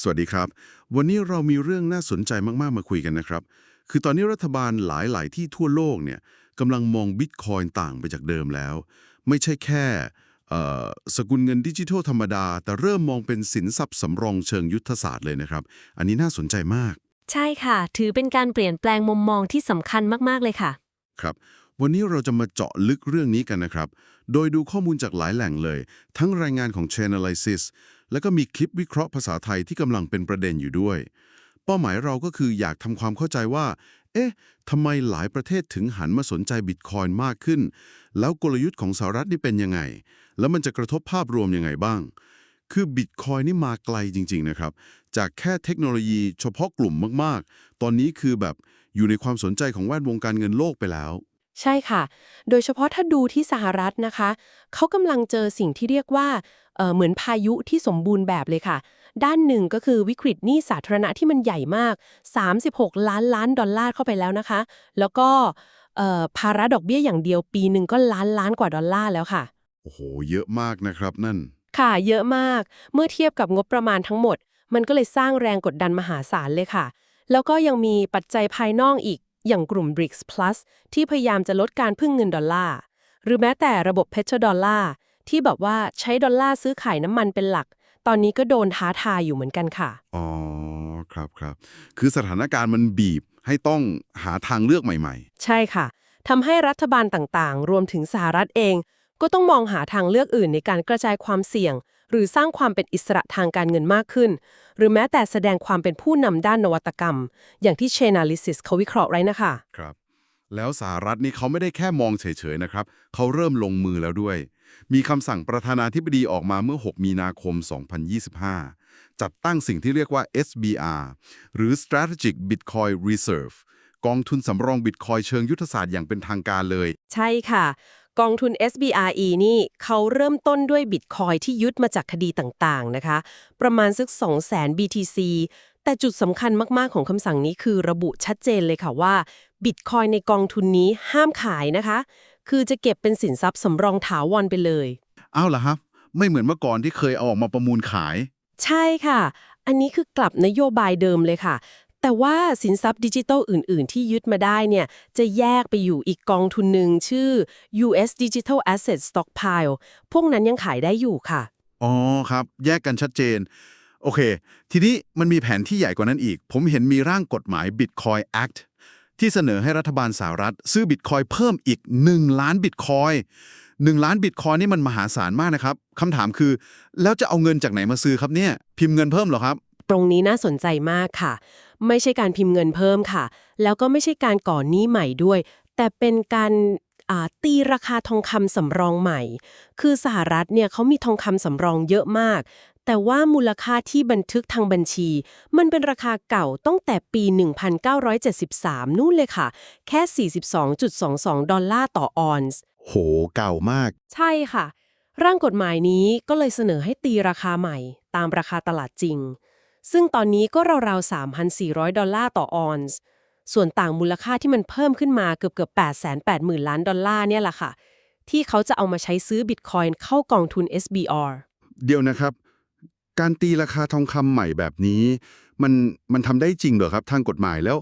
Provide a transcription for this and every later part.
สวัสดีครับ วันนี้เรามีเรื่องน่าสนใจมาก ๆ มาคุยกันนะครับ คือตอนนี้รัฐบาลหลาย ๆ ที่ทั่วโลกเนี่ยกำลังมองบิตคอยน์ต่างไปจากเดิมแล้ว ไม่ใช่แค่เอ่อสกุลเงินดิจิทัลธรรมดา แต่เริ่มมองเป็นสินทรัพย์สำรองเชิงยุทธศาสตร์เลยนะครับ อันนี้น่าสนใจมาก ใช่ค่ะ ถือเป็นการเปลี่ยนแปลงมุมมองที่สำคัญมาก ๆ เลยค่ะ ครับวันนี้เราจะมาเจาะลึกเรื่องนี้กันนะครับ โดยดูข้อมูลจากหลายแหล่งเลย ทั้งรายงานของ Chainalysis แล้วก็มีคลิปวิเคราะห์ภาษาไทยที่กำลังเป็นประเด็นอยู่ด้วย เป้าหมายเราก็คืออยากทำความเข้าใจว่า เอ๊ะทำไมหลายประเทศถึงหันมาสนใจบิตคอยน์มากขึ้น แล้วกลยุทธ์ของสหรัฐนี่เป็นยังไง แล้วมันจะกระทบภาพรวมยังไงบ้าง คือบิตคอยน์นี่มาไกลจริง ๆ นะครับ จากแค่เทคโนโลยีเฉพาะกลุ่มมากๆ ตอนนี้คือแบบอยู่ในความสนใจของแวดวงการเงินโลกไปแล้วใช่ค่ะ โดยเฉพาะถ้าดูที่สหรัฐนะคะ เขากำลังเจอสิ่งที่เรียกว่า เอ่อเหมือนพายุที่สมบูรณ์แบบเลยค่ะ ด้านหนึ่งก็คือวิกฤตหนี้สาธารณะที่มันใหญ่มาก 36 ล้านล้านดอลลาร์เข้าไปแล้วนะคะ แล้วก็เอ่อภาระดอกเบี้ยอย่างเดียวปีหนึ่งก็ล้านล้านกว่าดอลลาร์แล้วค่ะ โอ้โห เยอะมากนะครับนั่น ค่ะ เยอะมาก เมื่อเทียบกับงบประมาณทั้งหมด มันก็เลยสร้างแรงกดดันมหาศาลเลยค่ะ แล้วก็ยังมีปัจจัยภายนอกอีก อย่างกลุ่ม BRICS Plus ที่พยายามจะลดการพึ่งเงินดอลลาร์ หรือแม้แต่ระบบเพชรดอลลาร์ ที่แบบว่าใช้ดอลลาร์ซื้อขายน้ำมันเป็นหลัก ตอนนี้ก็โดนท้าทายอยู่เหมือนกันค่ะ อ๋อ ครับครับ คือสถานการณ์มันบีบให้ต้องหาทางเลือกใหม่ใช่ค่ะทำให้รัฐบาลต่างๆ รวมถึงสหรัฐเอง ก็ต้องมองหาทางเลือกอื่นในการกระจายความเสี่ยง หรือสร้างความเป็นอิสระทางการเงินมากขึ้น หรือแม้แต่แสดงความเป็นผู้นำด้านนวัตกรรม อย่างที่ Chainalysis เขาวิเคราะห์ไว้นะคะ ๆ ครับ แล้วสหรัฐนี่เขาไม่ได้แค่มองเฉยๆนะครับ เขาเริ่มลงมือแล้วด้วย มีคำสั่งประธานาธิบดีออกมาเมื่อ 6 มีนาคม 2025 จัดตั้งสิ่งที่เรียกว่า SBR หรือ Strategic Bitcoin Reserve กองทุนสำรองบิตคอยเชิงยุทธศาสตร์อย่างเป็นทางการเลย ใช่ค่ะ กองทุน SBRE นี่เขาเริ่มต้นด้วยบิตคอยที่ยึดมาจากคดีต่างๆนะคะ ประมาณสัก200,000 BTC แต่จุดสำคัญมาก ๆ ของคำสั่งนี้คือระบุชัดเจนเลยค่ะว่าบิตคอยในกองทุนนี้ห้ามขายนะคะ คือจะเก็บเป็นสินทรัพย์สำรองถาวรไปเลย อ้าวเหรอครับ ไม่เหมือนเมื่อก่อนที่เคยเอาออกมาประมูลขาย ใช่ค่ะ อันนี้คือกลับนโยบายเดิมเลยค่ะ แต่ว่าสินทรัพย์ดิจิทัลอื่น ๆ ที่ยึดมาได้เนี่ยจะแยกไปอยู่อีกกองทุนหนึ่งชื่อ US Digital Asset Stockpile พวกนั้นยังขายได้อยู่ค่ะ อ๋อครับ แยกกันชัดเจน โอเค ทีนี้มันมีแผนที่ใหญ่กว่านั้นอีก ผมเห็นมีร่างกฎหมาย Bitcoin Act ที่เสนอให้รัฐบาลสหรัฐ ซื้อบิตคอยเพิ่มอีก 1 ล้านบิตคอย1ล้านบิตคอยนี่มันมหาศาลมากนะครับคำถามคือ แล้วจะเอาเงินจากไหนมาซื้อครับเนี่ย พิมพ์เงินเพิ่มหรอครับ ตรงนี้น่าสนใจมากค่ะ ไม่ใช่การพิมพ์เงินเพิ่มค่ะ แล้วก็ไม่ใช่การก่อนหนี้ใหม่ด้วย แต่เป็นการตีราคาทองคำสำรองใหม่ คือสหรัฐเนี่ยเขามีทองคำสำรองเยอะมาก แต่ว่ามูลค่าที่บันทึกทางบัญชี มันเป็นราคาเก่าตั้งแต่ปี 1973 นู่นเลยค่ะ แค่ 42.22 ดอลลาร์ต่อออนซ์ โห เก่ามาก ใช่ค่ะ ร่างกฎหมายนี้ก็เลยเสนอให้ตีราคาใหม่ ตามราคาตลาดจริง ซึ่งตอนนี้ก็ราวๆ 3,400 ดอลลาร์ต่อออนซ์ ส่วนต่างมูลค่าที่มันเพิ่มขึ้นมาเกือบเกือบ880,000 ล้านดอลลาร์เนี่ยแหละค่ะ ที่เขาจะเอามาใช้ซื้อบิตคอยน์เข้ากองทุน SBR เดี๋ยวนะครับ การตีราคาทองคำใหม่แบบนี้ มันมันทำได้จริงเหรอครับทางกฎหมายแล้ว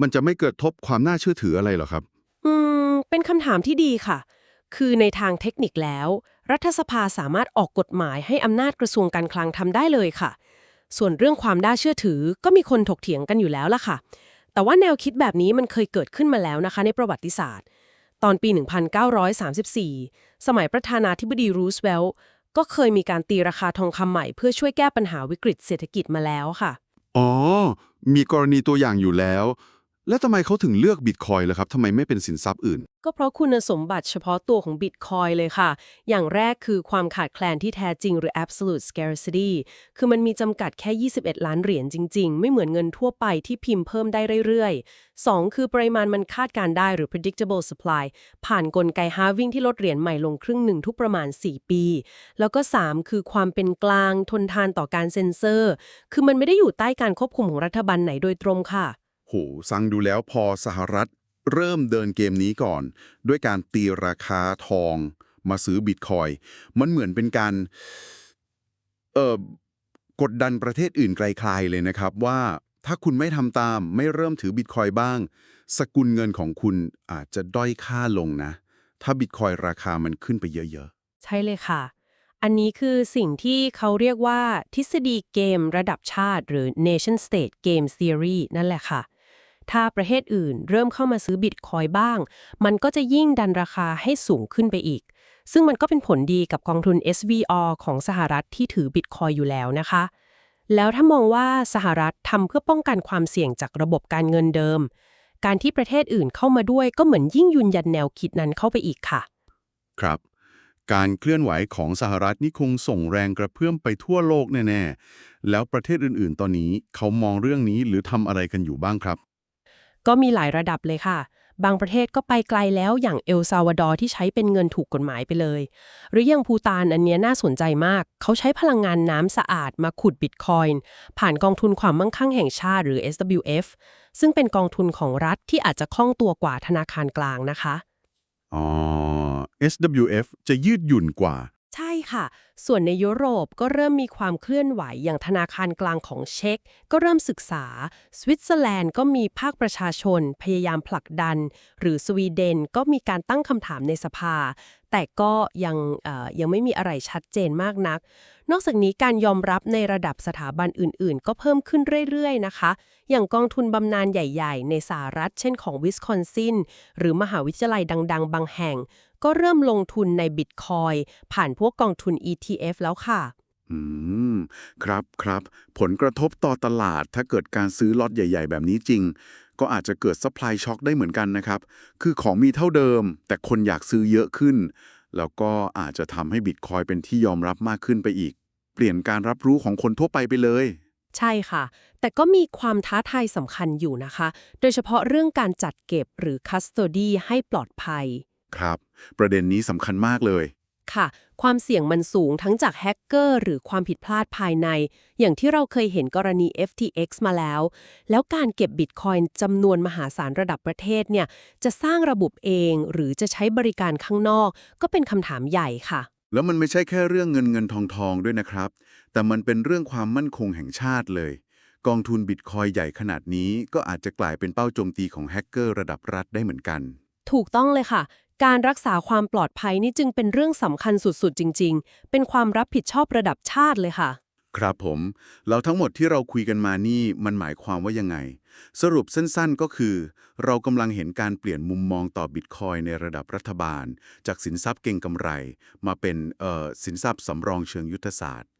มันจะไม่เกิดทบความน่าเชื่อถืออะไรเหรอครับ อืม เป็นคำถามที่ดีค่ะ คือในทางเทคนิคแล้ว รัฐสภาสามารถออกกฎหมายให้อำนาจกระทรวงการคลังทำได้เลยค่ะ ส่วนเรื่องความน่าเชื่อถือก็มีคนถกเถียงกันอยู่แล้วล่ะค่ะ แต่ว่าแนวคิดแบบนี้มันเคยเกิดขึ้นมาแล้วนะคะ ในประวัติศาสตร์ ตอนปี 1934 สมัยประธานาธิบดีรูสเวลต์ ก็เคยมีการตีราคาทองคำใหม่เพื่อช่วยแก้ปัญหาวิกฤตเศรษฐกิจมาแล้วค่ะ อ๋อ มีกรณีตัวอย่างอยู่แล้ว แล้วทำไมเขาถึงเลือกบิตคอยน์ล่ะครับทำไมไม่เป็นสินทรัพย์อื่น ก็เพราะคุณสมบัติเฉพาะตัวของบิตคอยเลยค่ะ อย่างแรกคือความขาดแคลนที่แท้จริงหรือ absolute scarcity คือมันมีจำกัดแค่ 21 ล้านเหรียญจริง ๆ ไม่เหมือนเงินทั่วไปที่พิมพ์เพิ่มได้เรื่อยๆ 2 คือปริมาณมันคาดการได้หรือ predictable supply ผ่านนกลไก halving ที่ลดเหรียญใหม่ลงครึ่งหนึ่งทุกประมาณ 4 ปี แล้วก็ 3 คือความเป็นกลางทนทานต่อการเซ็นเซอร์ คือมันไม่ได้อยู่ใต้การควบคุมของรัฐบาลไหนโดยตรงค่ะ โหฟังดูแล้วพอสหรัฐเริ่มเดินเกมนี้ก่อน ด้วยการตีราคาทองมาซื้อบิตคอยมันเหมือนเป็นการเอ่อกดดันประเทศอื่นไกลๆเลยนะครับ ว่าถ้าคุณไม่ทำตามไม่เริ่มถือบิตคอยบ้าง สกุลเงินของคุณอาจจะด้อยค่าลงนะ ถ้าบิตคอยราคามันขึ้นไปเยอะๆ ใช่เลยค่ะ อันนี้คือสิ่งที่เขาเรียกว่าทฤษฎีเกมระดับชาติ หรือ nation state game theory นั่นแหละค่ะ ถ้าประเทศอื่นเริ่มเข้ามาซื้อบิตคอยบ้าง มันก็จะยิ่งดันราคาให้สูงขึ้นไปอีก ซึ่งมันก็เป็นผลดีกับกองทุน SVR ของสหรัฐที่ถือบิตคอยอยู่แล้วนะคะ แล้วถ้ามองว่าสหรัฐทำเพื่อป้องกันความเสี่ยงจากระบบการเงินเดิม การที่ประเทศอื่นเข้ามาด้วยก็เหมือนยิ่งยืนยันแนวคิดนั้นเข้าไปอีกค่ะ ครับการเคลื่อนไหวของสหรัฐนี่คงส่งแรงกระเพื่อมไปทั่วโลกแน่ ๆ แล้วประเทศอื่น ๆ ตอนนี้เขามองเรื่องนี้หรือทำอะไรกันอยู่บ้างครับ ก็มีหลายระดับเลยค่ะ บางประเทศก็ไปไกลแล้วอย่างเอลซาวาดอร์ที่ใช้เป็นเงินถูกกฎหมายไปเลย หรืออย่างภูตานอันเนี้ยน่าสนใจมาก เขาใช้พลังงานน้ำสะอาดมาขุดบิตคอยน์ผ่านกองทุนความมั่งคั่งแห่งชาติหรือ SWF ซึ่งเป็นกองทุนของรัฐที่อาจจะคล่องตัวกว่าธนาคารกลางนะคะอ๋อ SWF จะยืดหยุ่นกว่า ค่ะ ส่วนในยุโรปก็เริ่มมีความเคลื่อนไหวอย่างธนาคารกลางของเช็กก็เริ่มศึกษา สวิตเซอร์แลนด์ก็มีภาคประชาชน พยายามผลักดัน หรือสวีเดนก็มีการตั้งคำถามในสภา แต่ก็ยังยังไม่มีอะไรชัดเจนมากนัก นอกจากนี้การยอมรับในระดับสถาบันอื่น ๆ ก็เพิ่มขึ้นเรื่อย ๆ นะคะ อย่างกองทุนบำนาญใหญ่ ๆ ในสหรัฐ เช่นของวิสคอนซินหรือมหาวิทยาลัยดัง ๆ บางแห่ง ก็เริ่มลงทุนในบิตคอยผ่านพวกกองทุน ETF แล้วค่ะ อืม ครับครับ ผลกระทบต่อตลาดถ้าเกิดการซื้อล็อตใหญ่ ๆ แบบนี้จริง ก็อาจจะเกิดซัพพลายช็อคได้เหมือนกันนะครับ คือของมีเท่าเดิม แต่คนอยากซื้อเยอะขึ้น แล้วก็อาจจะทำให้บิตคอยเป็นที่ยอมรับมากขึ้นไปอีก เปลี่ยนการรับรู้ของคนทั่วไปไปเลยใช่ค่ะ แต่ก็มีความท้าทายสำคัญอยู่นะคะ โดยเฉพาะเรื่องการจัดเก็บหรือ custody ให้ปลอดภัย ครับ ประเด็นนี้สำคัญมากเลย ค่ะ ความเสี่ยงมันสูงทั้งจากแฮกเกอร์หรือความผิดพลาดภายใน อย่างที่เราเคยเห็นกรณี FTX มาแล้ว แล้วการเก็บบิตคอยน์จำนวนมหาศาลระดับประเทศเนี่ย จะสร้างระบบเองหรือจะใช้บริการข้างนอก ก็เป็นคำถามใหญ่ค่ะ แล้วมันไม่ใช่แค่เรื่องเงินเงินทองทองด้วยนะครับ แต่มันเป็นเรื่องความมั่นคงแห่งชาติเลย กองทุนบิตคอยใหญ่ขนาดนี้ ก็อาจจะกลายเป็นเป้าโจมตีของแฮกเกอร์ระดับรัฐได้เหมือนกัน ถูกต้องเลยค่ะ การรักษาความปลอดภัยนี่จึงเป็นเรื่องสำคัญสุดๆ จริง ๆ เป็นความรับผิดชอบระดับชาติเลยค่ะ ครับผม แล้วทั้งหมดที่เราคุยกันมานี่มันหมายความว่ายังไง สรุปสั้นๆก็คือ เรากำลังเห็นการเปลี่ยนมุมมองต่อบิตคอยในระดับรัฐบาล จากสินทรัพย์เก่งกำไร มาเป็นเอ่อสินทรัพย์สำรองเชิงยุทธศาสตร์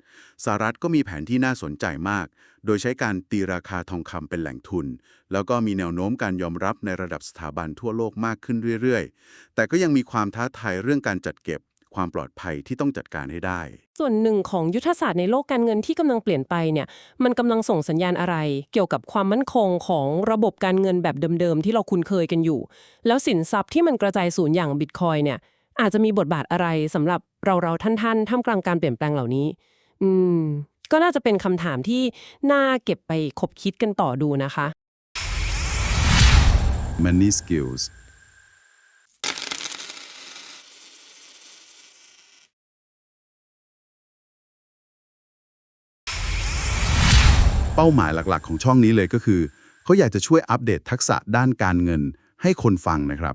สหรัฐก็มีแผนที่น่าสนใจมาก โดยใช้การตีราคาทองคำเป็นแหล่งทุน แล้วก็มีแนวโน้มการยอมรับในระดับสถาบันทั่วโลกมากขึ้นเรื่อยๆ แต่ก็ยังมีความท้าทายเรื่องการจัดเก็บความปลอดภัยที่ต้องจัดการให้ได้ ส่วนหนึ่งของยุทธศาสตร์ในโลกการเงินที่กำลังเปลี่ยนไปเนี่ย มันกำลังส่งสัญญาณอะไร เกี่ยวกับความมั่นคงของระบบการเงินแบบเดิมๆ ที่เราคุ้นเคยกันอยู่ แล้วสินทรัพย์ที่มันกระจายศูนย์อย่างบิตคอยเนี่ยอาจจะมีบทบาทอะไรสำหรับเราเราๆท่านๆท่ามกลางการเปลี่ยนแปลงเหล่านี้ อืม ก็น่าจะเป็นคำถามที่น่าเก็บไปคบคิดกันต่อดูนะคะ Money Skills เป้าหมายหลักๆ ของช่องนี้เลยก็คือ เขาอยากจะช่วยอัปเดตทักษะด้านการเงินให้คนฟังนะครับ